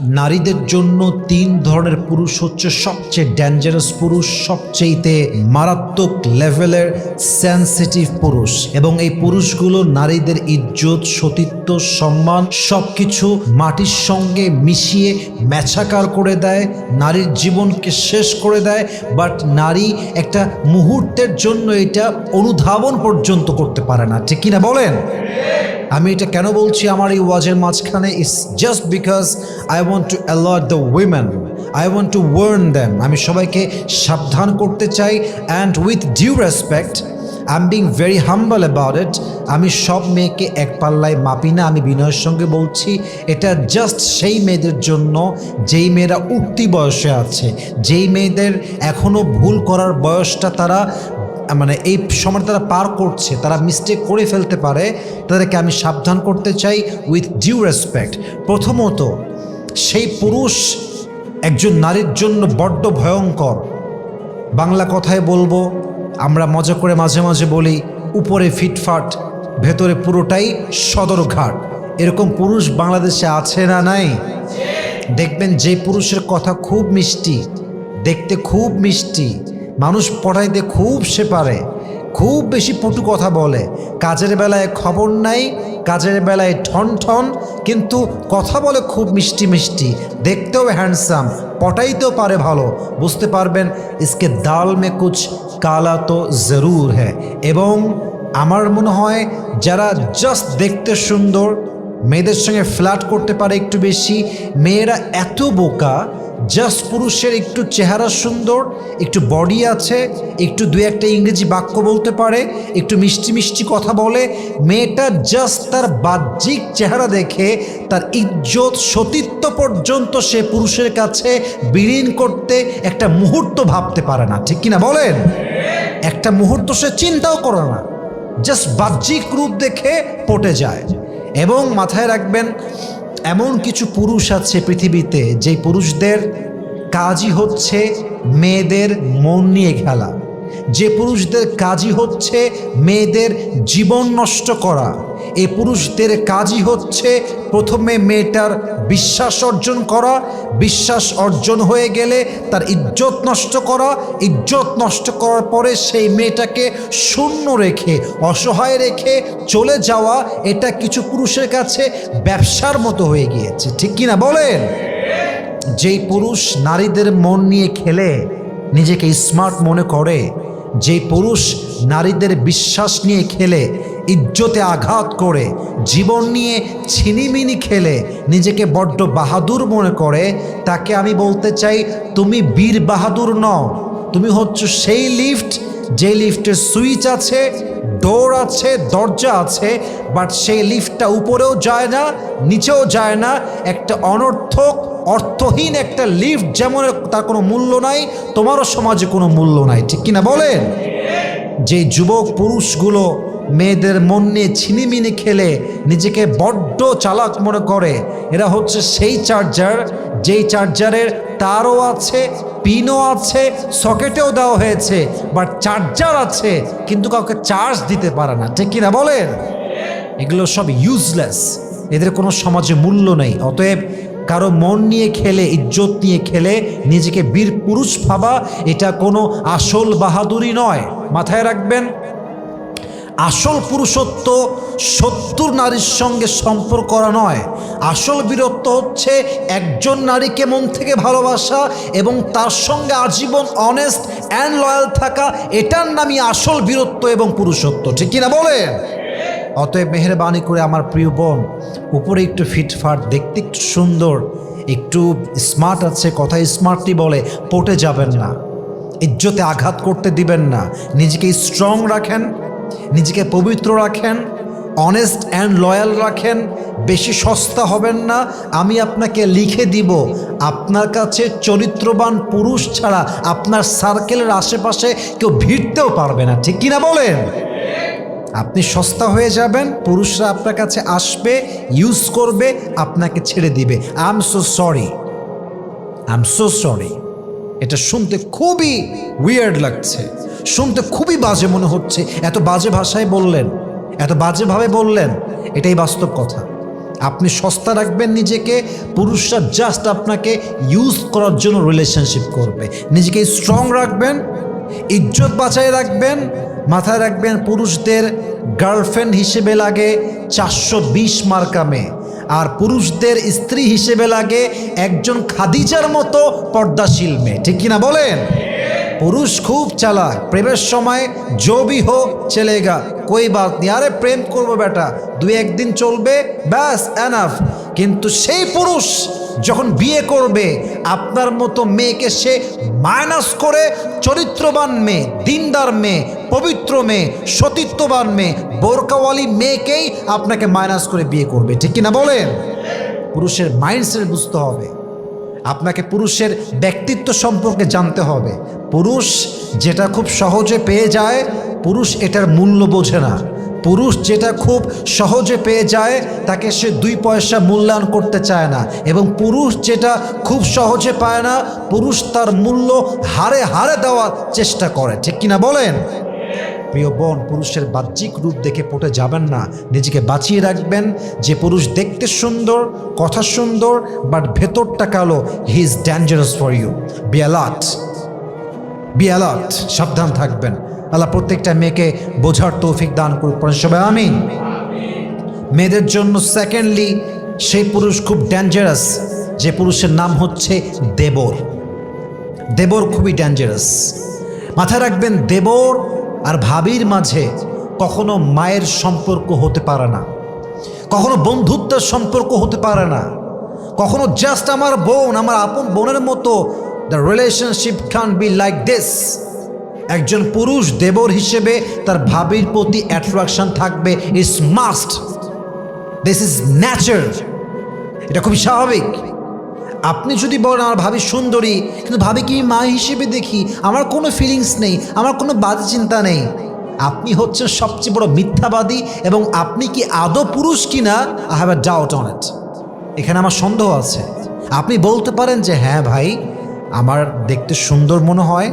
নারীদের জন্য তিন ধরনের পুরুষ হচ্ছে সবচেয়ে ডেঞ্জারাস পুরুষ, সবচেয়েতে মারাত্মক লেভেলের সেন্সিটিভ পুরুষ। এবং এই পুরুষগুলো নারীদের ইজ্জত, সতীত্ব, সম্মান সব কিছু মাটির সঙ্গে মিশিয়ে ম্যাচাকার করে দেয়, নারীর জীবনকে শেষ করে দেয় বাট নারী একটা মুহূর্তের জন্য এটা অনুধাবন পর্যন্ত করতে পারে না। ঠিক কিনা বলেন? আমি এটা কেন বলছি? আমার এই ওয়াজের মাঝখানে is just because I want to alert the women I want to warn them আমি সবাইকে সাবধান করতে চাই and with due respect I am being very humble about it আমি সব মেয়েকে এক পাল্লায় মাপি না, আমি বিনয়ের সঙ্গে বলছি, এটা জাস্ট সেই মেয়েদের জন্য যেই মেয়েরা উঠতি বয়সে আছে। যেই মেয়েদের এখনও ভুল করার বয়সটা তারা মানে এই সময় তারা পার করছে, তারা মিস্টেক করে ফেলতে পারে, তাদেরকে আমি সাবধান করতে চাই উইথ ডিউ রেসপেক্ট প্রথমত, সেই পুরুষ একজন নারীর জন্য বড্ড ভয়ঙ্কর। বাংলা কথায় বলব, আমরা মজা করে মাঝে মাঝে বলি, উপরে ফিটফাট, ভেতরে পুরোটাই সদরঘাট। এরকম পুরুষ বাংলাদেশে আছে না নাই? দেখবেন যে পুরুষের কথা খুব মিষ্টি, দেখতে খুব মিষ্টি। মানুষ পড়াইতে খুব সে পারে, খুব বেশি পটু কথা বলে। কাজের বেলায় খবর নাই, কাজের বেলায় ঠন ঠন, কিন্তু কথা বলে খুব মিষ্টি মিষ্টি, দেখতেও হ্যান্ডসাম পটাইতেও পারে ভালো। বুঝতে পারবেন, ইসকে দাল মে কুচ কালা তো জরুর হ্যাঁ। এবং আমার মনে হয়, যারা জাস্ট দেখতে সুন্দর, মেয়েদের সঙ্গে ফ্ল্যাট করতে পারে একটু বেশি, মেয়েরা এত বোকা জাস্ট পুরুষের একটু চেহারা সুন্দর, একটু বডি আছে, একটু দু একটা ইংরেজি বাক্য বলতে পারে, একটু মিষ্টি মিষ্টি কথা বলে, মেয়েটা জাস্ট তার বাহ্যিক চেহারা দেখে, তার ইজ্জত সতীত্ব পর্যন্ত সে পুরুষের কাছে বিলীন করতে একটা মুহূর্ত ভাবতে পারে না। ঠিক কিনা বলেন? একটা মুহূর্ত সে চিন্তাও করে না। জাস্ট বাহ্যিক রূপ দেখে পটে যায়। এবং মাথায় রাখবেন এমন কিছু পুরুষ আছে পৃথিবীতে যে পুরুষদের কাজই হচ্ছে মেয়েদের মন নিয়ে খেলা। যে পুরুষদের কাজই হচ্ছে মেয়েদের জীবন নষ্ট করা, এ পুরুষদের কাজই হচ্ছে প্রথমে মেয়েটার বিশ্বাস অর্জন করা, বিশ্বাস অর্জন হয়ে গেলে তার ইজ্জত নষ্ট করা, ইজ্জত নষ্ট করার পরে সেই মেয়েটাকে শূন্য রেখে, অসহায় রেখে চলে যাওয়া এটা কিছু পুরুষের কাছে ব্যবসার মতো হয়ে গিয়েছে। ঠিক কিনা বলেন? যেই পুরুষ নারীদের মন নিয়ে খেলে নিজেকে স্মার্ট মনে করে, যে পুরুষ নারীদের বিশ্বাস নিয়ে খেলে, ইজ্জতে আঘাত করে, জীবন নিয়ে ছিনিমিনি খেলে, নিজেকে বড্ড বাহাদুর মনে করে, তাকে আমি বলতে চাই, তুমি বীর বাহাদুর নও। তুমি হচ্ছ সেই লিফট যে লিফটের সুইচ আছে ডোর আছে, দরজা আছে বাট সেই লিফটটা উপরেও যায় না, নিচেও যায় না। একটা অনর্থক, অর্থহীন একটা লিফট যেমন তার কোনো মূল্য নাই, তোমারও সমাজে কোনো মূল্য নাই। ঠিক কিনা বলেন? যে যুবক পুরুষগুলো মেয়েদের মন নিয়ে ছিনিমিনি খেলে, নিজেকে বড্ড চালাক মনে করে, এরা হচ্ছে সেই চার্জার যেই চার্জারের তারও আছে পিনও আছে, সকেটেও দেওয়া হয়েছে বাট চার্জার আছে, কিন্তু কাউকে চার্জ দিতে পারে না। ঠিক কিনা বলেন? এগুলো সব ইউজলেস এদের কোনো সমাজে মূল্য নেই। অতএব কারও মন নিয়ে খেলে, ইজ্জত নিয়ে খেলে, নিজেকে বীর পুরুষ ভাবা, এটা কোনো আসল বাহাদুরি নয়। মাথায় রাখবেন, আসল পুরুষত্ব সত্তর নারীর সঙ্গে সম্পর্ক করা নয়। আসল বীরত্ব হচ্ছে একজন নারীকে মন থেকে ভালোবাসা এবং তার সঙ্গে আজীবন অনেস্ট অ্যান্ড লয়াল থাকা, এটার নামই আসল বীরত্ব এবং পুরুষত্ব। ঠিক কিনা বলেন? অতএব মেহরবানি করে আমার প্রিয় বোন, উপরে একটু ফিটফাট, দেখতে একটু সুন্দর, একটু স্মার্ট আছে, কথা স্মার্টলি বলে, পটে যাবেন না। ইজ্জতে আঘাত করতে দিবেন না। নিজেকে স্ট্রং রাখেন, নিজেকে পবিত্র রাখেন অনেস্ট অ্যান্ড লয়াল রাখেন, বেশি সস্তা হবেন না। আমি আপনাকে লিখে দিব, আপনার কাছে চরিত্রবান পুরুষ ছাড়া আপনার সার্কেলের আশেপাশে কেউ ভিড়তেও পারবে না। ঠিক কিনা বলেন? আপনি সস্তা হয়ে যাবেন, পুরুষরা আপনার কাছে আসবে ইউজ করবে, আপনাকে ছেড়ে দিবে। I am so sorry I am so sorry এটা শুনতে খুবই উইয়ার্ড লাগছে। শুনতে খুবই বাজে মনে হচ্ছে। এত বাজে ভাষায় বললেন। এত বাজেভাবে বললেন, এটাই বাস্তব কথা। আপনি সস্তা রাখবেন নিজেকে, পুরুষরা জাস্ট আপনাকে ইউজ করার জন্য রিলেশনশিপ করবে। নিজেকে স্ট্রং রাখবেন, ইজ্জত বাঁচায় রাখবেন, মাথায় রাখবেন পুরুষদের গার্লফ্রেন্ড হিসেবে লাগে চারশো বিশ মার্কা মেয়ে। আর পুরুষদের স্ত্রী হিসেবে লাগে একজন খাদিজার মতো পর্দাশীল মেয়ে। ঠিক কিনা বলেন? পুরুষ খুব চালা প্রেমের সময় জো ভি হোক চলেগা কই বাত নেই আরে প্রেম করব বেটা। দু একদিন চলবে, ব্যাস অ্যানাফ কিন্তু সেই পুরুষ যখন বিয়ে করবে, আপনার মতো মেয়েকে সে মাইনাস করে চরিত্রবান মেয়ে, দিনদার মেয়ে, পবিত্র মেয়ে, সতীত্ববান মেয়ে, বোরকাওয়ালি মেয়েকেই আপনাকে মাইনাস করে বিয়ে করবে। ঠিক কিনা বলেন? পুরুষের মাইন্ডসেট বুঝতে হবে। আপনাকে পুরুষের ব্যক্তিত্ব সম্পর্কে জানতে হবে। পুরুষ যেটা খুব সহজে পেয়ে যায়, পুরুষ এটার মূল্য বোঝে না। পুরুষ যেটা খুব সহজে পেয়ে যায়, তাকে সে দুই পয়সা মূল্যায়ন করতে চায় না। এবং পুরুষ যেটা খুব সহজে পায় না, পুরুষ তার মূল্য হারে হারে দেওয়ার চেষ্টা করে। ঠিক কিনা বলেন? প্রিয় বোন, পুরুষের বাহ্যিক রূপ দেখে পটে যাবেন না। নিজেকে বাঁচিয়ে রাখবেন। যে পুরুষ দেখতে সুন্দর, কথা সুন্দর বাট ভেতরটা কালো he is dangerous for you be alert be alert সাবধান থাকবেন। আল্লাহ প্রত্যেকটা মেয়েকে বোঝার তৌফিক দান করুক। সবাই, আমিন। মেয়েদের জন্য সেকেন্ডলি সেই পুরুষ খুব ডেঞ্জারাস যে পুরুষের নাম হচ্ছে দেবর। দেবর খুবই ডেঞ্জারাস মাথায় রাখবেন, দেবর আর ভাবির মাঝে কখনো মায়ের সম্পর্ক হতে পারে না। কখনো বন্ধুত্বের সম্পর্ক হতে পারে না। কখনো জাস্ট আমার বোন, আমার আপন বোনের মতো the relationship can be like this একজন পুরুষ দেবর হিসেবে তার ভাবির প্রতি অ্যাট্রাকশন থাকবে is must this is nature এটা খুবই স্বাভাবিক। আপনি যদি বলেন, আমার ভাবি সুন্দরী, কিন্তু ভাবি কি মা হিসেবে দেখি, আমার কোনো ফিলিংস নেই, আমার কোনো বাজে চিন্তা নেই। আপনি হচ্ছেন সবচেয়ে বড় মিথ্যাবাদী এবং আপনি কি আদৌ পুরুষ কিনা? I have a doubt on it এখানে আমার সন্দেহ আছে। আপনি বলতে পারেন যে হ্যাঁ ভাই, আমার দেখতে সুন্দর মনে হয়,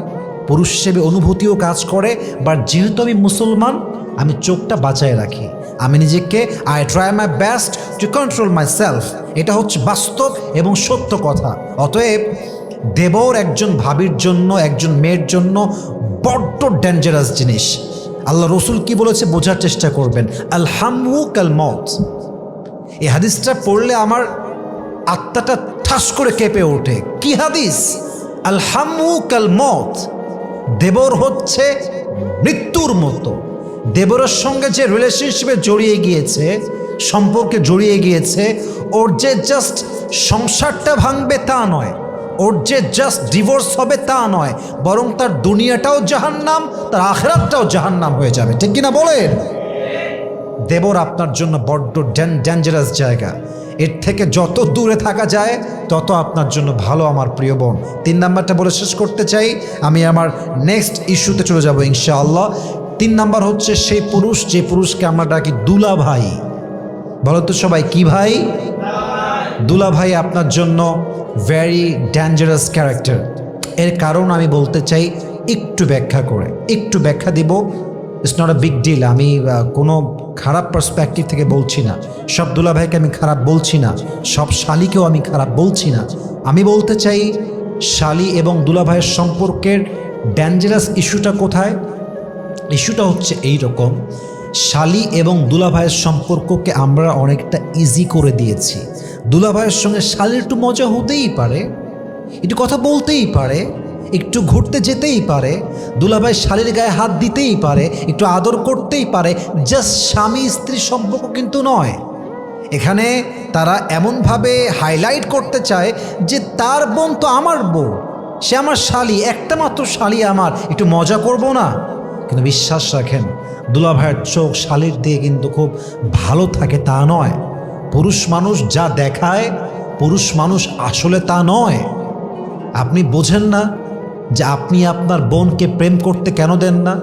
পুরুষ হিসেবে অনুভূতিও কাজ করে বাট যেহেতু আমি মুসলমান, আমি চোখটা বাঁচায় রাখি। আমি নিজেকে I try my best to control myself এটা হচ্ছে বাস্তব এবং সত্য কথা। অতএব, দেবর একজন ভাবির জন্য, একজন মেয়ের জন্য বড্ড ডেঞ্জারাস জিনিস। আল্লাহ রসুল কি বলেছে বোঝার চেষ্টা করবেন। আল আলহামু কাল মত এই হাদিসটা পড়লে আমার আত্মাটা ঠাস করে কেঁপে ওঠে। কি হাদিস? আল আলহামু কাল মত দেবর হচ্ছে মৃত্যুর মতো। দেবরের সঙ্গে যে রিলেশনশিপে জড়িয়ে গিয়েছে, সম্পর্কে জড়িয়ে গিয়েছে, ওর যে জাস্ট সংসারটা ভাঙবে তা নয়, ওর যে জাস্ট ডিভোর্স হবে তা নয়, বরং তার দুনিয়াটাও জাহান্নাম, তার আখরাতটাও জাহান্নাম হয়ে যাবে। ঠিক কিনা বলেন? দেবর আপনার জন্য বড্ড ডেঞ্জারাস জায়গা। এর থেকে যত দূরে থাকা যায়, তত আপনার জন্য ভালো আমার প্রিয় বোন। তিন নাম্বারটা বলে শেষ করতে চাই, আমি আমার নেক্সট ইস্যুতে চলে যাব ইনশাআল্লাহ। তিন নাম্বার হচ্ছে সেই পুরুষ, যে পুরুষকে আমরা ডাকি দুলা ভাই। বলো তো সবাই, কি ভাই? দুলা ভাই আপনার জন্য ভেরি ডেঞ্জারাস ক্যারেক্টার এর কারণ আমি বলতে চাই একটু ব্যাখ্যা করে। একটু ব্যাখ্যা দিব it's not a big deal আমি কোনো খারাপ পার্সপেক্টিভ থেকে বলছি না। সব দুলা ভাইকে আমি খারাপ বলছি না, সব শালিকেও আমি খারাপ বলছি না। আমি বলতে চাই, শালি এবং দুলা ভাইয়ের সম্পর্কের ডেঞ্জারাস ইস্যুটা কোথায়? ইস্যুটা হচ্ছে এই রকম শালি এবং দুলাভাইয়ের সম্পর্ককে আমরা অনেকটা ইজি করে দিয়েছি। দুলাভাইয়ের সঙ্গে শালির একটু মজা হতেই পারে, একটু কথা বলতেই পারে, একটু ঘুরতে যেতেই পারে, দুলাভাই শালির গায়ে হাত দিতেই পারে, একটু আদর করতেই পারে জাস্ট স্বামী স্ত্রীর সম্পর্ক কিন্তু নয়। এখানে তারা এমনভাবে হাইলাইট করতে চায় যে তার বোন তো আমার বউ, সে আমার শালি, একটা মাত্র শালি আমার, একটু মজা করব না? কিন্তু বিশ্বাস রাখেন, দুলাভাইয়ের চোখ শালির দিয়ে কিন্তু খুব ভালো থাকে তা নয়। পুরুষ মানুষ যা দেখায়, পুরুষ মানুষ আসলে তা নয়। আপনি বোঝেন না যে আপনি আপনার বোনকে প্রেম করতে কেন দেন না?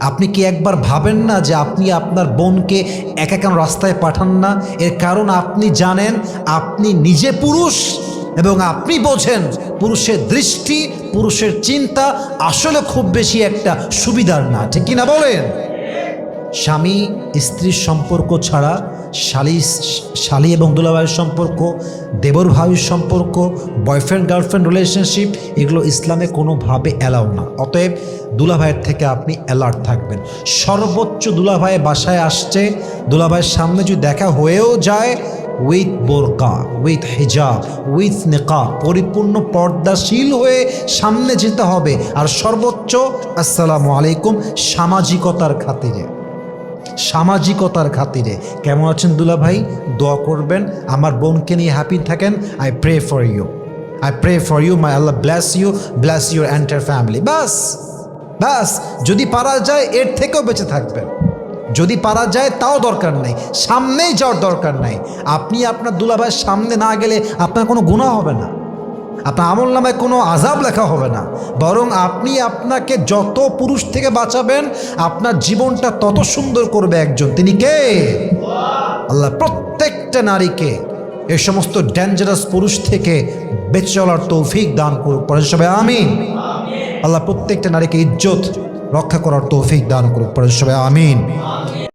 আপনি কি একবার ভাবেন না যে আপনি আপনার বোনকে একা কেন রাস্তায় পাঠান না? এর কারণ আপনি জানেন, আপনি নিজে পুরুষ। এবং আপনি বোঝেন পুরুষের দৃষ্টি, পুরুষের চিন্তা আসলে খুব বেশি একটা সুবিধার না, ঠিক কিনা বলেন? স্বামী, স্ত্রীর সম্পর্ক ছাড়া শালি শালি এবং দুলাভাইয়ের সম্পর্ক, দেবর ভাইয়ের সম্পর্ক বয়ফ্রেন্ড গার্লফ্রেন্ড রিলেশনশিপ এগুলো ইসলামে কোনোভাবে অ্যালাউ না। অতএব দুলাভাইয়ের থেকে আপনি অ্যালার্ট থাকবেন। সর্বোচ্চ দুলাভাই বাসায় আসছে, দুলাভাইয়ের সামনে যদি দেখা হয়েও যায় উইথ বোরকা উইথ হিজাব উইথ নেকা পরিপূর্ণ পর্দাশীল হয়ে সামনে যেতে হবে। আর সর্বোচ্চ, আসসালামু আলাইকুম, সামাজিকতার খাতিরে। সামাজিকতার খাতিরে। কেমন আছেন দুলা ভাই দোয়া করবেন। আমার বোনকে নিয়ে হ্যাপি থাকেন। I pray for you I pray for you my Allah bless you bless your entire family বাস বাস, যদি পারা যায়, এর থেকেও বেঁচে থাকবেন। যদি পারা যায় তাও দরকার নেই, সামনেই যাওয়ার দরকার নাই। আপনি আপনার দুলাভাইয়ের সামনে না গেলে আপনার কোনো গুণা হবে না। আপনার আমল নামায় কোনো আজাব লেখা হবে না। বরং আপনি আপনাকে যত পুরুষ থেকে বাঁচাবেন, আপনার জীবনটা তত সুন্দর করবে একজন। তিনি কে? আল্লাহ প্রত্যেকটা নারীকে এ সমস্ত ডেঞ্জারাস পুরুষ থেকে বেঁচে চলার তৌফিক দান করুক। সবাই, আমিন। আল্লাহ প্রত্যেকটা নারীকে ইজ্জত রক্ষা করার তৌফিক দান করুক। পরে সবাই আমিন।